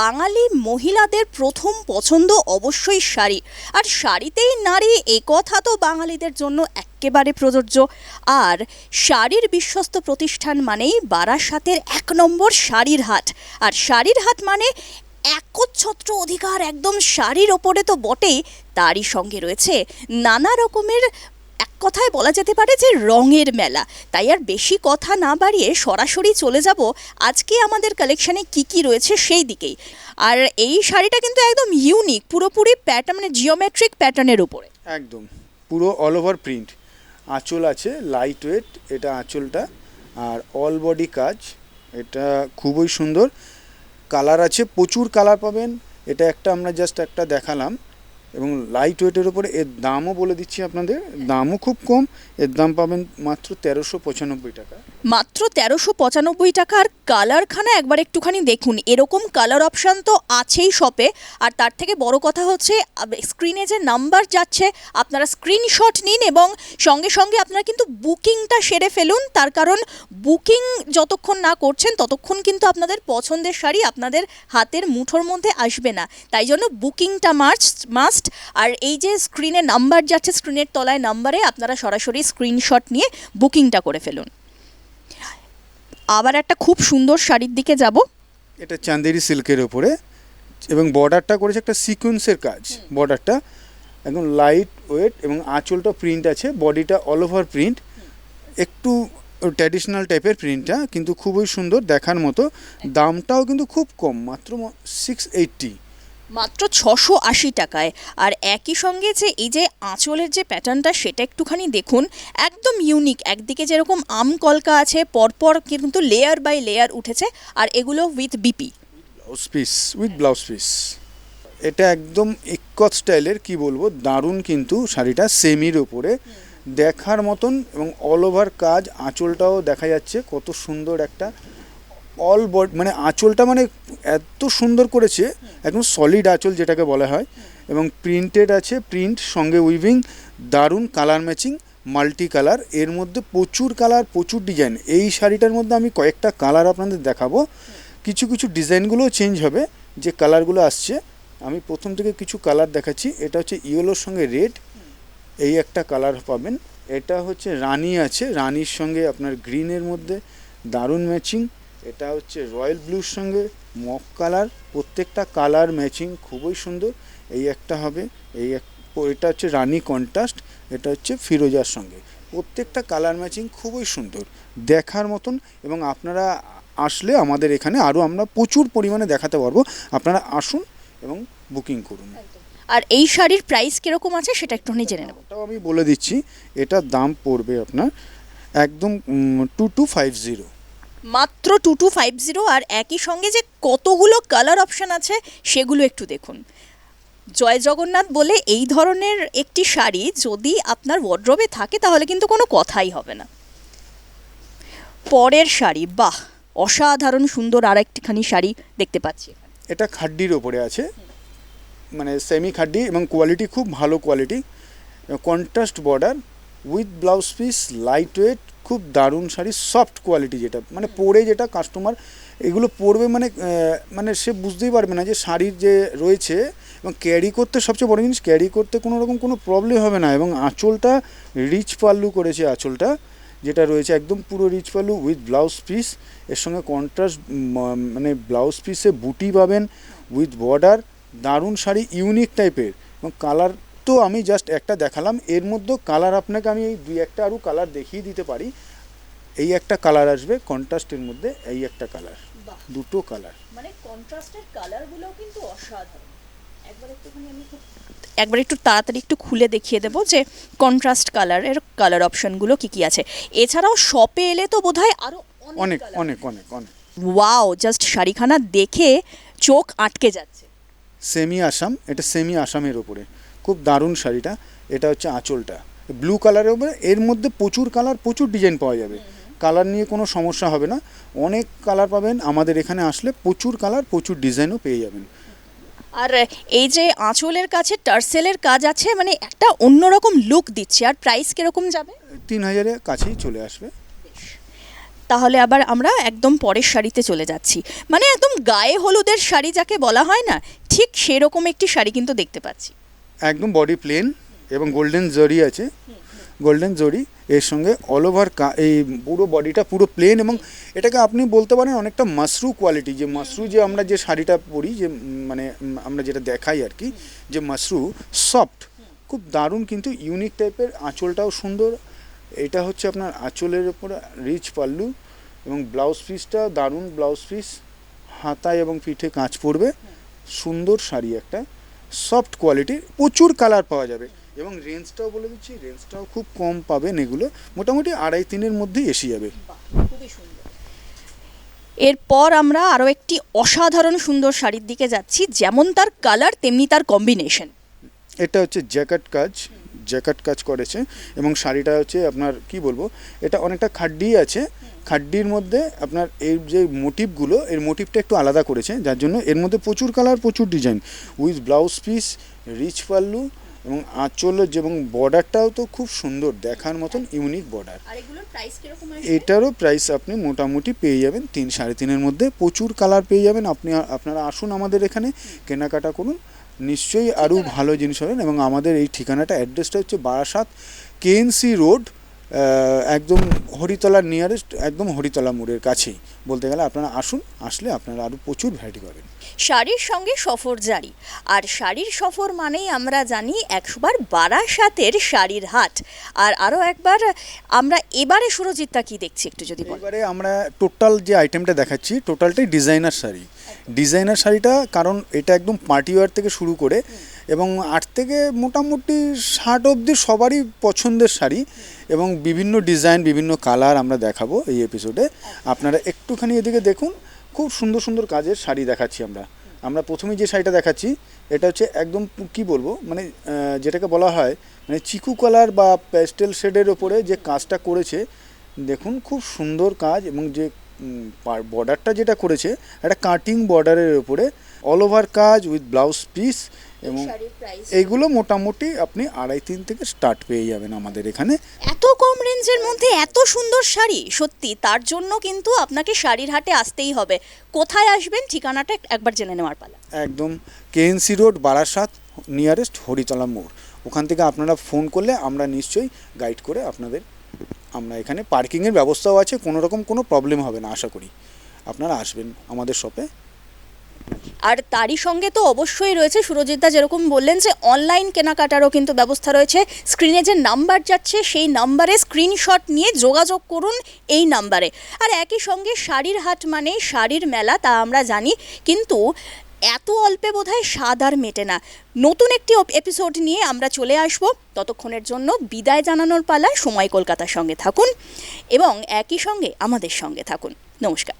বাঙালি মহিলাদের প্রথম পছন্দ অবশ্যই শাড়ি। আর শাড়িতেই নারী এ কথা তো বাঙালিদের জন্য একেবারে প্রযোজ্য। আর শাড়ির বিশ্বস্ত প্রতিষ্ঠান মানেই বারাসাতের এক নম্বর শাড়ির হাট। আর শাড়ির হাট মানে একচ্ছত্র অধিকার একদম শাড়ির ওপরে তো বটেই, তারই সঙ্গে রয়েছে নানা রকমের এক কথায় বলা যেতে পারে যে রঙের মেলা। তাই আর বেশি কথা না বাড়িয়ে সরাসরি চলে যাব আজকে আমাদের কালেকশানে কি কি রয়েছে সেই দিকেই। আর এই শাড়িটা কিন্তু একদম ইউনিক পুরোপুরি প্যাটার্ন মানে জিওমেট্রিক প্যাটার্নের উপরে। একদম, পুরো অল ওভার প্রিন্ট আঁচল আছে লাইট ওয়েট এটা আঁচলটা। আর অল বডি কাজ, এটা খুবই সুন্দর। কালার আছে, প্রচুর কালার পাবেন। এটা একটা আমরা জাস্ট একটা দেখালাম। এবং লাইট ওয়েটের উপরে এর দামও বলে দিচ্ছি আপনাদের, দামও খুব কম, এর দাম পাবেন মাত্র তেরোশো পঁচানব্বই টাকা। মাত্র তেরোশো পঁচানব্বই টাকার কালারখানা একবার একটুখানি দেখুন, এরকম কালার অপশান তো আছেই শপে আর তার থেকে বড় কথা হচ্ছে স্ক্রিনে যে নাম্বার যাচ্ছে, আপনারা স্ক্রিনশট নিন এবং সঙ্গে সঙ্গে আপনারা কিন্তু বুকিংটা সেরে ফেলুন, তার কারণ বুকিং যতক্ষণ না করছেন, ততক্ষণ কিন্তু আপনাদের পছন্দের শাড়ি আপনাদের হাতের মুঠোর মধ্যে আসবে না। তাই জন্য বুকিংটা মাস্ট মাস্ট আর এই যে স্ক্রিনে নাম্বার যাচ্ছে স্ক্রিনের তলায় নাম্বারে আপনারা সরাসরি স্ক্রিনশট নিয়ে বুকিংটা করে ফেলুন। আবার একটা খুব সুন্দর শাড়ির দিকে যাব। এটা চাঁদেরি সিল্কের ওপরে এবং বর্ডারটা করেছে একটা সিকোয়েন্সের কাজ। বর্ডারটা একদম লাইট ওয়েট এবং আঁচলটা প্রিন্ট আছে বডিটা অল ওভার প্রিন্ট একটু ট্র্যাডিশনাল টাইপের প্রিন্টটা কিন্তু খুবই সুন্দর দেখার মতো। দামটাও কিন্তু খুব কম, মাত্র সিক্স এইটটি মাত্র ছশো আশি টাকায়। আর একই সঙ্গে যে এই যে আঁচলের যে প্যাটার্নটা সেটা একটুখানি দেখুন। একদম ইউনিক একদিকে যেরকম আম কলকা আছে, পরপর কিন্তু লেয়ার বাই লেয়ার উঠেছে। আর এগুলো with BP blouse piece with blouse piece এটা একদম ইকত স্টাইলের, কি বলব, দারুণ কিন্তু শাড়িটা সেমির ওপরে দেখার মতন এবং অল ওভার কাজ, আঁচলটাও দেখা যাচ্ছে কত সুন্দর একটা অল বড মানে আঁচলটা মানে এত সুন্দর করেছে, একদম সলিড আঁচল যেটাকে বলা হয়, এবং প্রিন্টেড আছে প্রিন্ট সঙ্গে উইভিং দারুণ কালার ম্যাচিং মাল্টি কালারের মধ্যে প্রচুর কালার প্রচুর ডিজাইন এই শাড়িটার মধ্যে আমি কয়েকটা কালার আপনাদের দেখাবো। কিছু কিছু ডিজাইনগুলোও চেঞ্জ হবে, যে কালারগুলো আসছে। আমি প্রথম থেকে কিছু কালার দেখাচ্ছি। এটা হচ্ছে ইয়েলোর সঙ্গে রেড এই একটা কালার পাবেন। এটা হচ্ছে রানী আছে, রানীর সঙ্গে আপনার গ্রিনের মধ্যে দারুণ ম্যাচিং এটা হচ্ছে রয়্যাল ব্লুর সঙ্গে মক কালার প্রত্যেকটা কালার ম্যাচিং খুবই সুন্দর। এই একটা হবে এই এক এটা হচ্ছে রানি কন্ট্রাস্ট এটা হচ্ছে ফিরোজার সঙ্গে। প্রত্যেকটা কালার ম্যাচিং খুবই সুন্দর দেখার মতন এবং আপনারা আসলে আমাদের এখানে আরও আমরা প্রচুর পরিমাণে দেখাতে পারব। আপনারা আসুন এবং বুকিং করুন। আর এই শাড়ির প্রাইস কীরকম আছে সেটা একটুখানি জেনে নেব। ওটাও আমি বলে দিচ্ছি এটার দাম পড়বে আপনার একদম টু টু ফাইভ জিরো মাত্র টু টু ফাইভ জিরো আর একই সঙ্গে যে কতগুলো কালার অপশান আছে, সেগুলো একটু দেখুন। জয় জগন্নাথ বলে এই ধরনের একটি শাড়ি যদি আপনার ওয়ার্ড্রবে থাকে, তাহলে কিন্তু কোনো কথাই হবে না। পরের শাড়ি, বাহ, অসাধারণ সুন্দর আর একটিখানি শাড়ি দেখতে পাচ্ছি। এটা খাড্ডির ওপরে আছে। মানে সেমি খাড্ডি এবং কোয়ালিটি খুব ভালো quality contrast border with blouse piece light weight খুব দারুণ শাড়ি সফট কোয়ালিটি যেটা মানে পরে যেটা কাস্টমার এগুলো পরবে মানে মানে সে বুঝতেই পারবে না যে শাড়ির যে রয়েছে এবং ক্যারি করতে সবচেয়ে বড় জিনিস ক্যারি করতে কোনো রকম কোনো প্রবলেম হবে না এবং আঁচলটা রিচ পাল্লু করেছে আঁচলটা যেটা রয়েছে একদম পুরো rich pallu with blouse piece এর সঙ্গে কন্ট্রাস্ট মানে ব্লাউজ পিসে বুটি পাবেন উইথ বর্ডার দারুণ শাড়ি ইউনিক টাইপের এবং কালার তো আমি জাস্ট একটা দেখালাম। এর মধ্যেও কালার আপনাকে আমি এই দুই একটা আরও কালার দেখিয়ে দিতে পারি। এই একটা কালার আসবে কন্ট্রাস্টের মধ্যে এই একটা কালার দুটো কালার মানে কন্ট্রাস্টের কালারগুলো কিন্তু অসাধারণ। একবার একটুখানি আমি খুব একবার একটু তাড়াতাড়ি একটু খুলে দেখিয়ে দেবো যে কন্ট্রাস্ট কালারের কালার অপশনগুলো কি কি আছে। এছাড়াও শপে এলে তো বোধহয় আরও অনেক অনেক অনেক অনেক ওয়াও জাস্ট শাড়িখানা দেখে চোখ আটকে যাচ্ছে। সেমি আসাম এটা সেমি আসামের ওপরে খুব দারুণ শাড়িটা এটা হচ্ছে আঁচলটা। ব্লু কালারের ওপরে এর মধ্যে প্রচুর কালার প্রচুর ডিজাইন পাওয়া যাবে। কালার নিয়ে কোনো সমস্যা হবে না। অনেক কালার পাবেন আমাদের এখানে আসলে প্রচুর কালার প্রচুর ডিজাইনও পেয়ে যাবেন। আর এই যে আঁচলের কাছে টার্সেলের কাজ আছে মানে একটা অন্যরকম লুক দিচ্ছে আর প্রাইস কীরকম যাবে? তিন হাজারের কাছেই চলে আসবে। তাহলে আবার আমরা একদম পরের শাড়িতে চলে যাচ্ছি। মানে একদম গায়ে হলুদের শাড়ি যাকে বলা হয় না ঠিক সেরকম একটি শাড়ি কিন্তু দেখতে পাচ্ছি। একদম বডি প্লেন এবং গোল্ডেন জরি আছে। গোল্ডেন জরি, এর সঙ্গে অল ওভার এই পুরো বডিটা পুরো প্লেন এবং এটাকে আপনি বলতে পারেন অনেকটা মাশরু কোয়ালিটি যে মাশরু যে আমরা যে শাড়িটা পরি, যে মানে আমরা যেটা দেখাই আর কি, যে মাশরু সফট খুব দারুণ কিন্তু ইউনিক টাইপের আঁচলটাও সুন্দর। এটা হচ্ছে আপনার আঁচলের উপরে রিচ পাল্লু এবং ব্লাউজ পিসটা দারুণ ব্লাউজ পিস হাতায় এবং পিঠে কাঁচ পড়বে সুন্দর শাড়ি একটা। সফট কোয়ালিটির প্রচুর কালার পাওয়া যাবে। এবং রেঞ্জটাও বলে দিচ্ছি রেঞ্জটাও খুব কম পাবেন এগুলো। মোটামুটি আড়াই তিনের মধ্যেই এসে যাবে। খুবই সুন্দর। এরপর আমরা আরও একটি অসাধারণ সুন্দর শাড়ির দিকে যাচ্ছি যেমন তার কালার তেমনি তার কম্বিনেশন এটা হচ্ছে জ্যাকেট কাজ। জ্যাকেট কাজ করেছে এবং শাড়িটা হচ্ছে আপনার কি বলব এটা অনেকটা খাড্ডি আছে। খাড্ডির মধ্যে আপনার এই যে মোটিভগুলো এর মোটিভটা একটু আলাদা করেছে যার জন্য এর মধ্যে প্রচুর কালার প্রচুর design. With blouse piece rich pallu এবং আঁচলের যে- এবং বর্ডারটাও তো খুব সুন্দর দেখার মতন ইউনিক বর্ডার। এটারও প্রাইস আপনি মোটামুটি পেয়ে যাবেন তিন সাড়ে তিনের মধ্যে। প্রচুর কালার পেয়ে যাবেন। আপনি আপনারা আসুন আমাদের এখানে কেনাকাটা করুন। নিশ্চয়ই আরও ভালো জিনিস হবেন এবং আমাদের এই ঠিকানাটা অ্যাড্রেসটা হচ্ছে বারাসাত কেএনসি রোড একদম হরিতলার নিয়ারেস্ট একদম হরিতলা মোড়ের কাছেই। বলতে গেলে আপনারা আসুন আসলে আপনারা আরও প্রচুর ভ্যারাইটি পাবেন। শাড়ির সঙ্গে সফর জারি। আর শাড়ির সফর মানেই আমরা জানি একশোবার বারাসাতের শাড়ির হাট। আর আরও একবার আমরা এবারে সুরজিৎটা কি দেখছি একটু যদি এবারে আমরা টোটাল যে আইটেমটা দেখাচ্ছি টোটালটাই ডিজাইনার শাড়ি। ডিজাইনার শাড়িটা কারণ এটা একদম পার্টি ওয়ার থেকে শুরু করে এবং আট থেকে মোটামুটি ষাট অবধি সবারই পছন্দের শাড়ি এবং বিভিন্ন ডিজাইন, বিভিন্ন কালার আমরা দেখাবো এই এপিসোডে আপনারা একটুখানি এদিকে দেখুন, খুব সুন্দর সুন্দর কাজের শাড়ি দেখাচ্ছি আমরা। আমরা প্রথমে যে শাড়িটা দেখাচ্ছি, এটা হচ্ছে একদম কি বলব মানে যেটাকে বলা হয় মানে চিকু কালার বা প্যাস্টেল শেডের ওপরে যে কাজটা করেছে, দেখুন খুব সুন্দর কাজ এবং যে বর্ডারটা যেটা করেছে, একটা কাটিং বর্ডারের ওপরে অল ওভার কাজ উইথ ব্লাউজ পিস এবং এইগুলো মোটামুটি আপনি আড়াই তিন থেকে স্টার্ট পেয়ে যাবেন আমাদের এখানে। এত কম রেঞ্জের মধ্যে এত সুন্দর শাড়ি? সত্যি তার জন্য কিন্তু আপনাকে শাড়ির হাটে আসতেই হবে। কোথায় আসবেন? ঠিকানাটা একবার জেনে নেওয়ার পালা। একদম KNC road Barasat nearest Haritala মোড়। ওখান থেকে আপনারা ফোন করলে আমরা নিশ্চয়ই গাইড করে আপনাদের আমরা এখানে পার্কিংয়ের ব্যবস্থাও আছে কোনো রকম কোনো প্রবলেম হবে না আশা করি। আপনারা আসবেন আমাদের শপে আর তারই সঙ্গে তো অবশ্যই রয়েছে সুরজিৎদা যেরকম বললেন যে অনলাইন কেনাকাটারও কিন্তু ব্যবস্থা রয়েছে। স্ক্রিনে যে নাম্বার যাচ্ছে সেই নাম্বারে স্ক্রিনশট নিয়ে যোগাযোগ করুন এই নাম্বারে আর একই সঙ্গে শাড়ির হাট মানে শাড়ির মেলা তা আমরা জানি, কিন্তু এত অল্পে বোধহয় স্বাদ আর মেটে না। নতুন একটি এপিসোড নিয়ে আমরা চলে আসব। ততক্ষণের জন্য বিদায় জানানোর পালা। সময় কলকাতার সঙ্গে থাকুন এবং একই সঙ্গে আমাদের সঙ্গে থাকুন। নমস্কার।